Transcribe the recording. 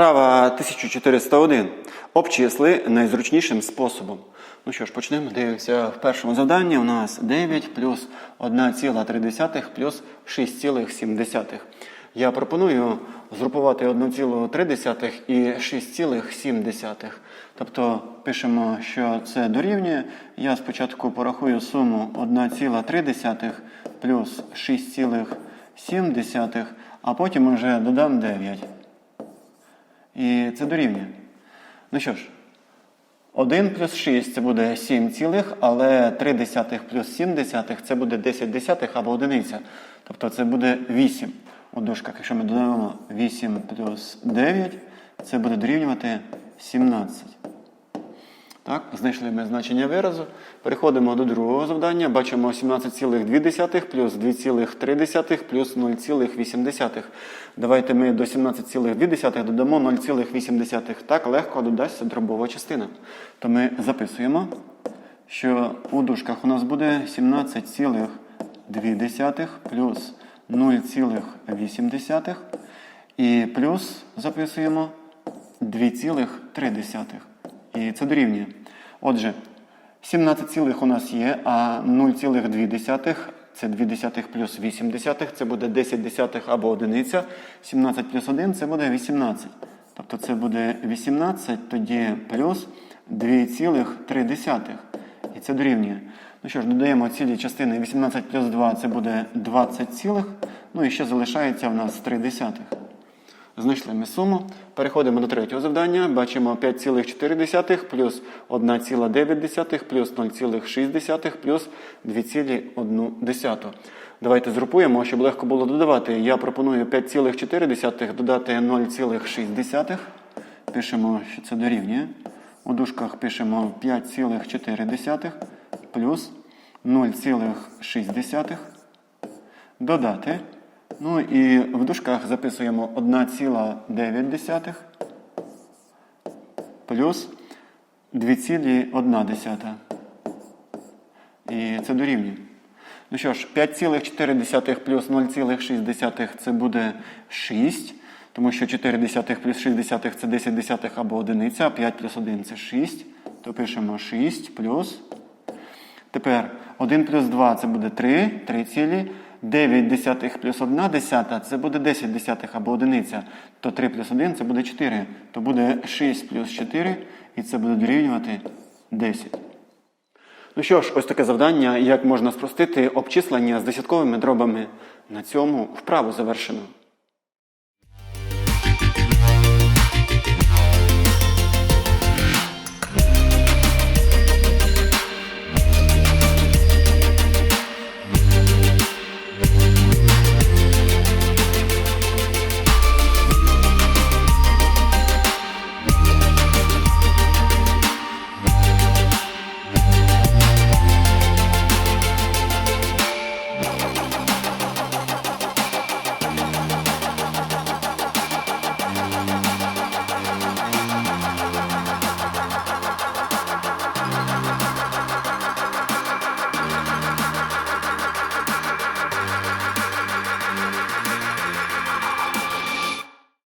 Вправа 1401. Обчисли найзручнішим способом. Ну що ж, почнемо. Дивимося в першому завданні. У нас 9 плюс 1,3 плюс 6,7. Я пропоную згрупувати 1,3 і 6,7. Тобто пишемо, що це дорівнює. Я спочатку порахую суму 1,3 плюс 6,7, а потім вже додам 9. І це дорівнює. Ну що ж, 1 плюс 6 це буде 7 цілих, але 3 десятих плюс 7 десятих це буде 10 десятих або одиниця. Тобто це буде 8 у дужках. Якщо ми додаємо 8 плюс 9, це буде дорівнювати 17. Так, знайшли ми значення виразу. Переходимо до другого завдання. Бачимо 17,2 плюс 2,3 плюс 0,8. Давайте ми до 17,2 додамо 0,8. Так легко додасться дробова частина. То ми записуємо, що у дужках у нас буде 17,2 плюс 0,8 і плюс записуємо 2,3. І це дорівнює. Отже, 17 цілих у нас є, а 0,2 це 2 десятих плюс 8 десятих, це буде 10 десятих або одиниця. 17 плюс 1 це буде 18. Тобто це буде 18, тоді плюс 2,3. І це дорівнює. Ну що ж, додаємо цілі частини 18 плюс 2 це буде 20 цілих. Ну і ще залишається в нас 3 десятих. Знайшли ми суму. Переходимо до третього завдання. Бачимо 5,4 плюс 1,9 плюс 0,6 плюс 2,1. Давайте згрупуємо, щоб легко було додавати. Я пропоную 5,4 додати 0,6. Пишемо, що це дорівнює. У дужках пишемо 5,4 плюс 0,6 додати. Ну і в дужках записуємо 1,9 плюс 2,1. І це дорівнює. Ну що ж, 5,4 плюс 0,6 це буде 6. Тому що 4 десятих плюс 6 десятих це 10 десятих або одиниця, а 5 плюс 1 це 6. То пишемо 6 плюс. Тепер 1 плюс 2 це буде 3, 3 цілі. 9 десятих плюс 1 десята це буде 10 десятих або одиниця. То 3 плюс 1 це буде 4. То буде 6 плюс 4, і це буде дорівнювати 10. Ну що ж, ось таке завдання, як можна спростити обчислення з десятковими дробами. На цьому вправу завершено.